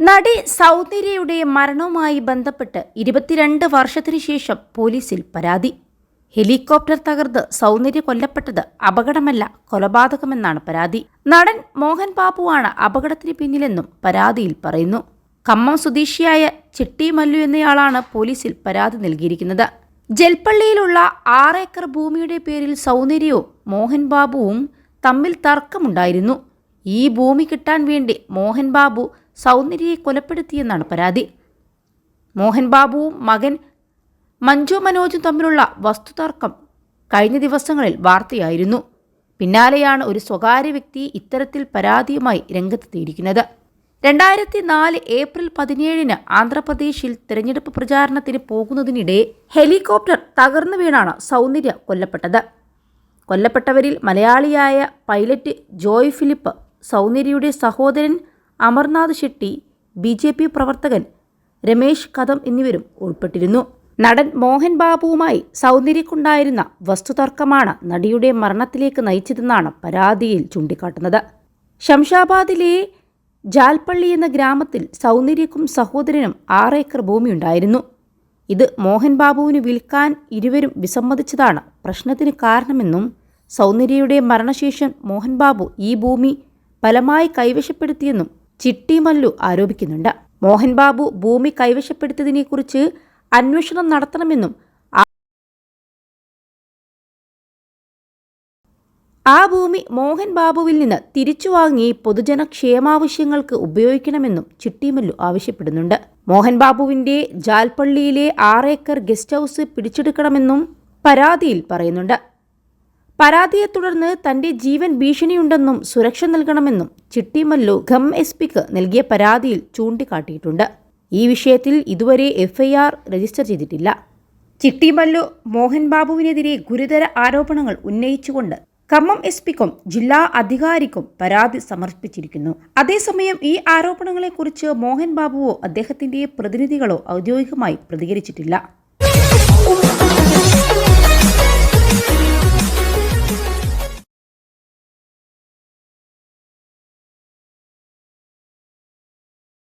നടി സൗന്ദര്യയുടെ മരണവുമായി ബന്ധപ്പെട്ട് ഇരുപത്തിരണ്ട് വർഷത്തിനു ശേഷം പോലീസിൽ പരാതി. ഹെലികോപ്റ്റർ തകർത്ത് സൗന്ദര്യ കൊല്ലപ്പെട്ടത് അപകടമല്ല കൊലപാതകമെന്നാണ് പരാതി. നടൻ മോഹൻ ബാബുവാണ് അപകടത്തിന് പിന്നിലെന്നും പരാതിയിൽ പറയുന്നു. കമ്മം സ്വദേശിയായ ചിട്ടി മല്ലു എന്നയാളാണ് പോലീസിൽ പരാതി നൽകിയിരിക്കുന്നത്. ജൽപ്പള്ളിയിലുള്ള ആറേക്കർ ഭൂമിയുടെ പേരിൽ സൗന്ദര്യവും മോഹൻ ബാബുവും തമ്മിൽ തർക്കമുണ്ടായിരുന്നു. ഈ ഭൂമി കിട്ടാൻ വേണ്ടി മോഹൻ ബാബു സൗന്ദര്യയെ കൊലപ്പെടുത്തിയെന്നാണ് പരാതി. മോഹൻ ബാബുവും മകൻ മഞ്ജു മനോജും തമ്മിലുള്ള വസ്തുതർക്കം കഴിഞ്ഞ ദിവസങ്ങളിൽ വാർത്തയായിരുന്നു. പിന്നാലെയാണ് ഒരു സ്വകാര്യ വ്യക്തി ഇത്തരത്തിൽ പരാതിയുമായി രംഗത്തെത്തിയിരിക്കുന്നത്. രണ്ടായിരത്തി നാല് ഏപ്രിൽ പതിനേഴിന് ആന്ധ്രാപ്രദേശിൽ തിരഞ്ഞെടുപ്പ് പ്രചാരണത്തിന് പോകുന്നതിനിടെ ഹെലികോപ്റ്റർ തകർന്നു വീണാണ് സൗന്ദര്യ കൊല്ലപ്പെട്ടത്. കൊല്ലപ്പെട്ടവരിൽ മലയാളിയായ പൈലറ്റ് ജോയ് ഫിലിപ്പ് സൗന്ദര്യയുടെ സഹോദരൻ Amarnath Shetty B J P പ്രവർത്തകൻ രമേശ് കദം എന്നിവരും ഉൾപ്പെട്ടിരുന്നു. നടൻ മോഹൻ ബാബുവുമായി സൗന്ദര്യക്കുണ്ടായിരുന്ന വസ്തുതർക്കമാണ് നടിയുടെ മരണത്തിലേക്ക് നയിച്ചതെന്നാണ് പരാതിയിൽ ചൂണ്ടിക്കാട്ടുന്നത്. ശംഷാബാദിലെ ജാൽപ്പള്ളി എന്ന ഗ്രാമത്തിൽ സൗന്ദര്യക്കും സഹോദരനും ആറ് ഏക്കർ ഭൂമിയുണ്ടായിരുന്നു. ഇത് മോഹൻ ബാബുവിന് വിൽക്കാൻ ഇരുവരും വിസമ്മതിച്ചതാണ് പ്രശ്നത്തിന് കാരണമെന്നും സൗന്ദര്യയുടെ മരണശേഷം മോഹൻ ബാബു ഈ ഭൂമി ബലമായി കൈവശപ്പെടുത്തിയെന്നും ചിട്ടി മല്ലു ആരോപിക്കുന്നുണ്ട്. മോഹൻ ബാബു ഭൂമി കൈവശപ്പെടുത്തിയതിനെക്കുറിച്ച് അന്വേഷണം നടത്തണമെന്നും ആ- ആ ഭൂമി മോഹൻ ബാബുവിൽ നിന്ന് തിരിച്ചു വാങ്ങി പൊതുജന ക്ഷേമാവശ്യങ്ങൾക്ക് ഉപയോഗിക്കണമെന്നും ചിട്ടിമല്ലു ആവശ്യപ്പെടുന്നുണ്ട്. മോഹൻ ബാബുവിന്റെ ജാൽപ്പള്ളിയിലെ ആറേക്കർ ഗസ്റ്റ് ഹൗസ് പിടിച്ചെടുക്കണമെന്നും പരാതിയിൽ പറയുന്നുണ്ട്. പരാതിയെ തുടർന്ന് തന്റെ ജീവൻ ഭീഷണിയുണ്ടെന്നും സുരക്ഷ നൽകണമെന്നും ചിട്ടിമല്ലു ഖം എസ് പിക്ക് നൽകിയ പരാതിയിൽ ചൂണ്ടിക്കാട്ടിയിട്ടുണ്ട്. ഈ വിഷയത്തിൽ ഇതുവരെ എഫ്ഐആർ രജിസ്റ്റർ ചെയ്തിട്ടില്ല. ചിട്ടിമല്ലു മോഹൻ ബാബുവിനെതിരെ ഗുരുതര ആരോപണങ്ങൾ ഉന്നയിച്ചുകൊണ്ട് ഖമ്മം എസ് പിക്കും ജില്ലാ അധികാരിക്കും പരാതി സമർപ്പിച്ചിരിക്കുന്നു. അതേസമയം ഈ ആരോപണങ്ങളെക്കുറിച്ച് മോഹൻ ബാബുവോ അദ്ദേഹത്തിന്റെ പ്രതിനിധികളോ ഔദ്യോഗികമായി പ്രതികരിച്ചിട്ടില്ല.